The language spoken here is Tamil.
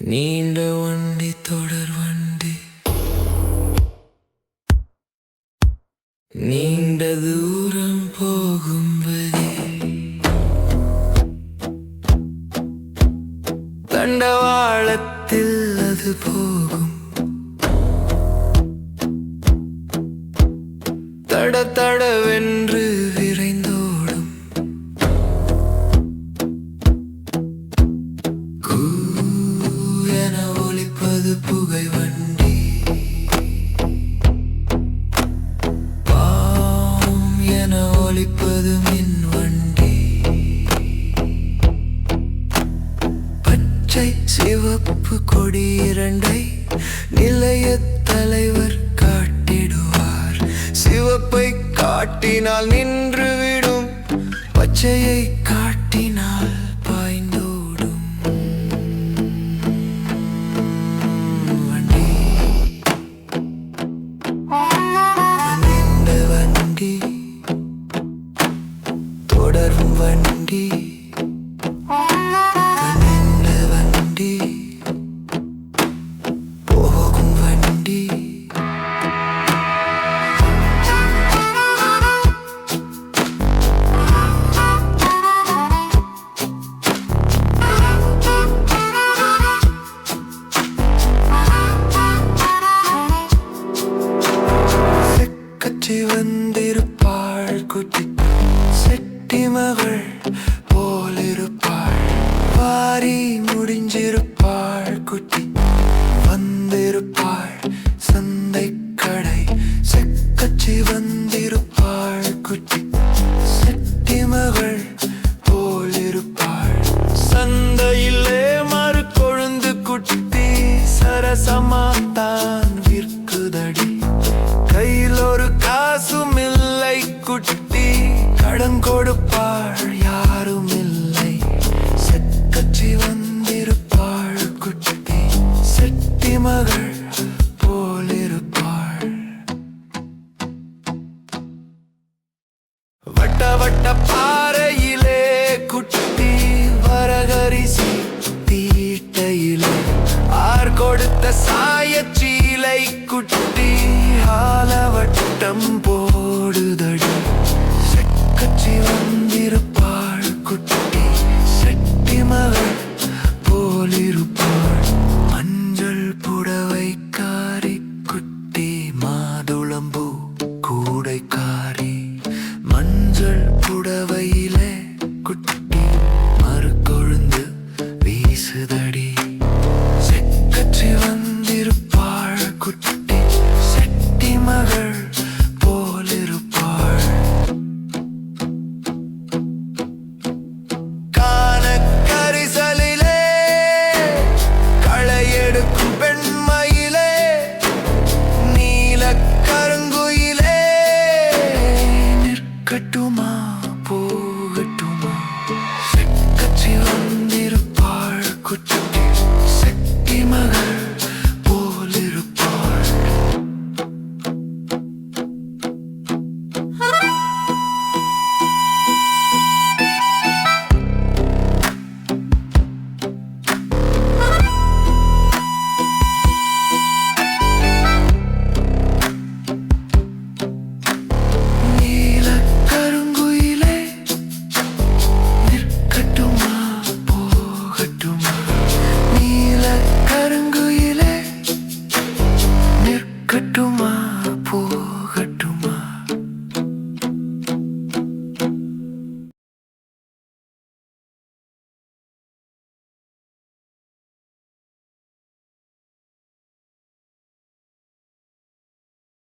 நீண்ட வண்டி தொடர் வண்டி. நீண்ட தூரம் போகும் வழி. தண்டவாளத்தில் அது போகும். தட தடவென்று பச்சை சிவப்பு கொடி இரண்டை நிலைய தலைவர் காட்டிடுவார். சிவப்பை காட்டினால் நின்றுவிடும் பச்சையை வந்திருப்பாள் குட்டி செட்டி மகள் போலிருப்பாள் வாரி முடிஞ்சிருப்பாள் குட்டி வந்திருப்பாள். சந்தை கடை செக்கச்சி வந்திருப்பாள் குட்டி செட்டி மகள் போலிருப்பாள் சந்தையிலே மறு கொழுந்து குட்டி சரசமாத்தான் விற்குதடி. கையில் ஒரு காசும் இல்லை கடன் கொடுப்பாள் யாரும் இல்லை. செக்கச்சி வந்திருப்பாள் குட்டி செட்டி மகள் போலிருப்பாள். வட்ட வட்ட பாறையிலே குட்டி வரகரிசி தீட்டையிலே ஆர் கொடுத்த சாயச்சீலை குட்டி ஆலவட்டம் போ mama, boy.